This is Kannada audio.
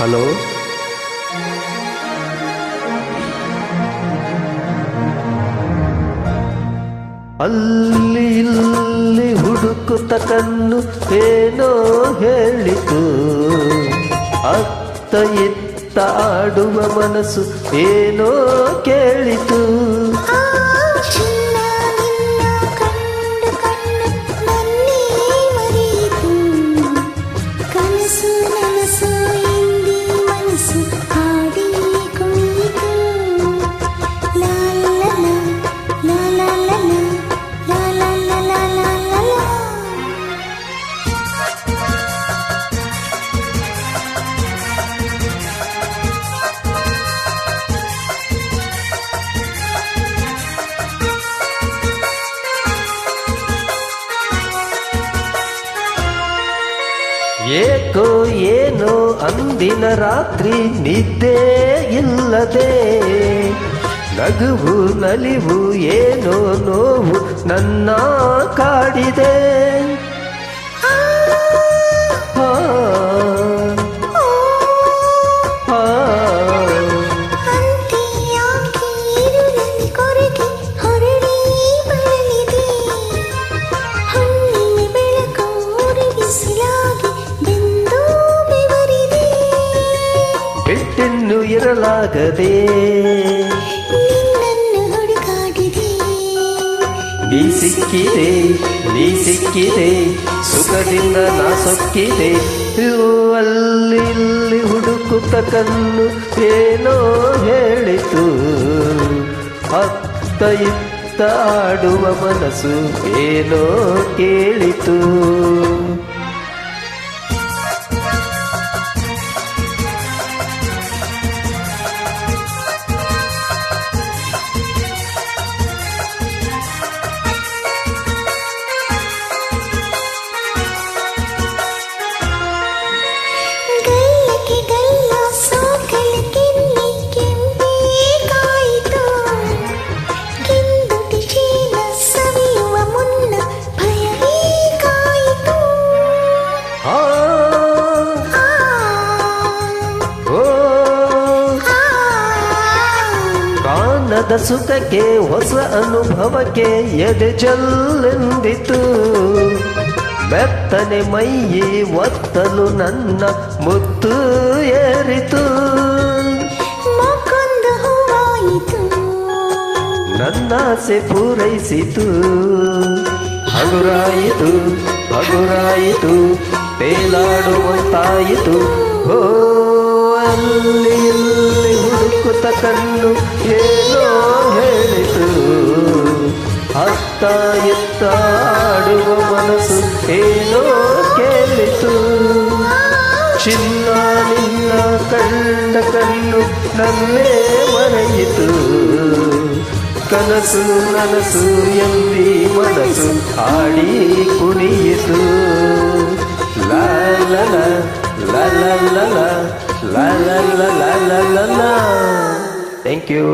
ಹಲೋ? ಅಲ್ಲಿ ಇಲ್ಲಿ ಹುಡುಕುತ್ತ ಕಣ್ಣು ಏನೋ ಹೇಳಿತು. ಅತ್ತ ಇತ್ತ ಆಡುವ ಮನಸ್ಸು ಏನೋ ಕೇಳಿತು. ಏಕೋ ಏನೋ ಅಂದಿನ ರಾತ್ರಿ ನಿದ್ದೆ ಇಲ್ಲದೆ. ನಗುವು ನಲಿವು ಏನೋ ನೋವು ನನ್ನ ಕಾಡಿದೆ. ಇರಲಾಗದೆ. ನೀ ಸಿಕ್ಕಿದೆ ನೀ ಸಿಕ್ಕಿದೆ ಸುಖದಿಂದ ನಾ ಸೊಕ್ಕಿದೆ ಅಲ್ಲಿ ಇಲ್ಲಿ ಹುಡುಕುತ್ತ ಕಲ್ಲು ಏನೋ ಹೇಳಿತು. ಅತ್ತ ಇತ್ತ ಆಡುವ ಮನಸ್ಸು ಏನೋ ಕೇಳಿತು. ಕಾಣದ ಸುಖಕ್ಕೆ ಹೊಸ ಅನುಭವಕ್ಕೆ ಎದೆ ಜಲ್ಲೆಂದಿತು ಬೆತ್ತನೆ ಮೈಯಿ ಒತ್ತಲು ನನ್ನ ಮುತ್ತು ಏರಿತು. ನನ್ನ ಆಸೆ ನನ್ನಾಸೆ ಪೂರೈಸಿತು. ಹಗುರಾಯಿತು ಹಗುರಾಯಿತು ತೇಲಾಡುವಂತಾಯಿತು. ಓ ಅಲ್ಲಿ ಹುಡುಕುತ್ತ ಕಣ್ಣು ಏನೋ ಅತ್ತ ಎತ್ತಾಡುವ ಮನಸ್ಸು ಏನೋ ಕೇಳಿತು ಚಿನ್ನ ನಿನ್ನ ಕಂಡ ಕಣ್ಣು ನನ್ನೇ ಮರೆಯಿತು ಕನಸು ನನಸು ಎಂಬಿ ಮನಸ್ಸು ಆಡಿ ಕುಣಿಯಿತು ಲಲ ಲಲ ಲಲ ಥ್ಯಾಂಕ್ ಯು